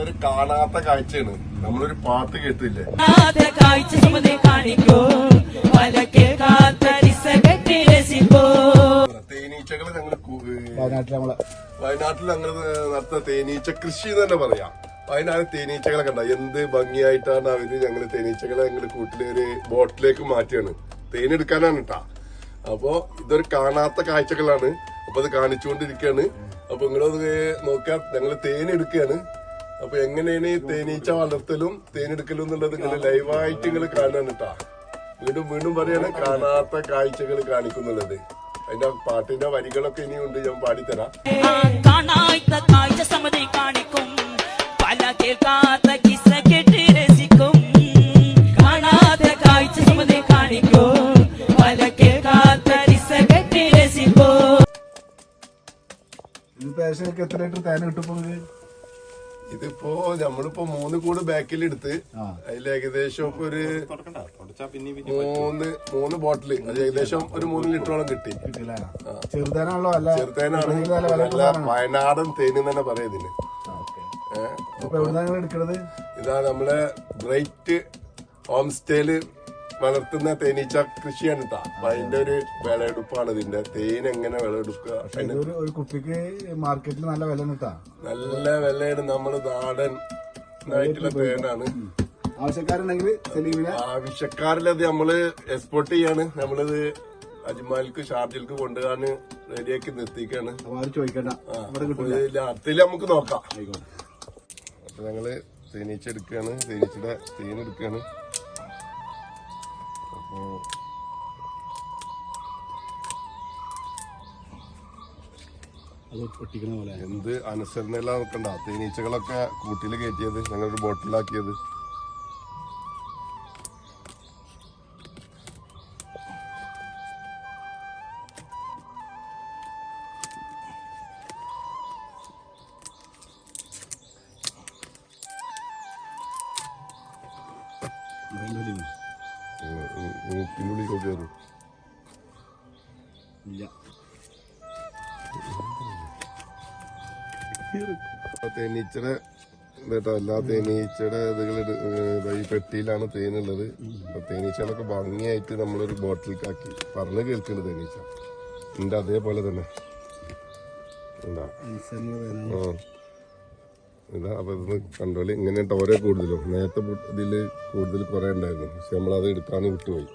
ഇതൊരു കാണാത്ത കാഴ്ചയാണ്. നമ്മളൊരു പാട്ട് കേട്ടില്ലേ? കാഴ്ച കാണിക്കോ. തേനീച്ചകളെ ഞങ്ങൾ വയനാട്ടിൽ ഞങ്ങൾ നടത്തുന്ന തേനീച്ച കൃഷി എന്ന് തന്നെ പറയാം. വയനാട് തേനീച്ചകളെ കണ്ട എന്ത് ഭംഗിയായിട്ടാണ് അവർ ഞങ്ങൾ തേനീച്ചകളെ ഞങ്ങൾ കൂട്ടിലെ ഒരു ബോട്ടിലേക്ക് മാറ്റിയാണ്. തേനെടുക്കാനാണ് കേട്ടാ അപ്പോ ഇതൊരു കാണാത്ത കാഴ്ചകളാണ്. അപ്പൊ അത് കാണിച്ചുകൊണ്ടിരിക്കുകയാണ് അപ്പൊ നിങ്ങളത് നോക്കാം ഞങ്ങൾ തേനെടുക്കുകയാണ് അപ്പൊ എങ്ങനെയാണ് ഈ തേനീച്ച വളർത്തലും തേനെടുക്കലും എന്നുള്ളത് നിങ്ങൾ ലൈവായിട്ട് നിങ്ങൾ കാണാൻ കേട്ടാ. വീണ്ടും വീണ്ടും പറയാണ് കാണാത്ത കാഴ്ചകൾ കാണിക്കുന്നുള്ളത്. അതിന്റെ പാട്ടിന്റെ വരികളൊക്കെ ഇനിയുണ്ട് ഞാൻ പാടിത്തരാം. കാണാത്ത കാഴ്ച സമതെ കാണിക്കും. പല കേൾക്കാത്ത കിസ്സ കെട്ടി രസിക്കും. കാണാതെ കാഴ്ച സമതെ കാണിക്കോ. പല കേൾക്കാത്ത കിസ്സ കെട്ടി രസിക്കോ. ഇതിപ്പോ ഏകദേശം എത്ര ലിറ്റർ തേന കിട്ടുമ്പോ ഇതിപ്പോ നമ്മളിപ്പോ മൂന്ന് കൂട് ബാക്കിൽ എടുത്ത്. അതിൽ ഏകദേശം ഇപ്പൊ ഒരു മൂന്ന് മൂന്ന് ബോട്ടിൽ അത് ഏകദേശം ഒരു മൂന്ന് ലിറ്ററോളം കിട്ടി. ചെറുതാനാണല്ലോ ചെറുതേനാണ്. നല്ല വയനാടൻ തേന് തന്നെ പറയാം ഇതിന്. ഇതാ നമ്മളെ ബ്രൈറ്റ് ഹോം സ്റ്റേയിൽ വളർത്തുന്ന തേനീച്ച കൃഷിയാണ് കേട്ടോ അപ്പൊ അതിന്റെ ഒരു വിളയെടുപ്പാണ്. ഇതിന്റെ തേൻ എങ്ങനെ വിളയെടുക്കുക? അതിന് ഒരു കുപ്പിക്ക് മാർക്കറ്റിൽ നല്ല വില നല്ല വിലയാണ് നമ്മൾ നാടൻ ആയിട്ടുള്ള തേനാണ്. ആവശ്യക്കാരുണ്ടെങ്കിൽ ആവശ്യക്കാരിലത് നമ്മൾ എക്സ്പോർട്ട് ചെയ്യാണ്. നമ്മളിത് അജ്മാലിക്ക് ഷാർജിൽക്ക് കൊണ്ടുപോകാൻ റെഡിയാക്കി നിർത്തിക്കാണ്. ചോദിക്കണ്ട. നമുക്ക് നോക്കാം. അപ്പൊ ഞങ്ങൾ തേനീച്ച എടുക്കുകയാണ്. തേനീച്ചയുടെ തേൻ എടുക്കുകയാണ്. എന്ത് അനുസരണയിലാ നിൽക്കണ്ട. തേനീച്ചകളൊക്കെ കൂട്ടിൽ കയറ്റിയത് ഞങ്ങളൊരു ബോട്ടിലാക്കിയത്. മൂക്കിനുള്ളിൽ കയറും. ഇല്ല. തേനീച്ചയുടെ കേട്ടോ എല്ലാ തേനീച്ചയുടെ ഇതുകൾ ഈ പെട്ടിയിലാണ് തേനുള്ളത്. തേനീച്ചകളൊക്കെ ഭംഗിയായിട്ട് നമ്മളൊരു കാക്കി പറഞ്ഞു കേൾക്കുന്നുണ്ട് തേനീച്ച. ഉണ്ട് അതേപോലെ തന്നെ. ഉണ്ടാ ആ. ഇതാ അപ്പൊ ഇതൊന്ന് കണ്ടോളി. ഇങ്ങനെ ഓരോ കൂടുതലും. നേരത്തെ ഇതിൽ കൂടുതൽ കുറെ ഉണ്ടായിരുന്നു. പക്ഷെ നമ്മളത് എടുക്കാന്ന് വിട്ടുപോയി.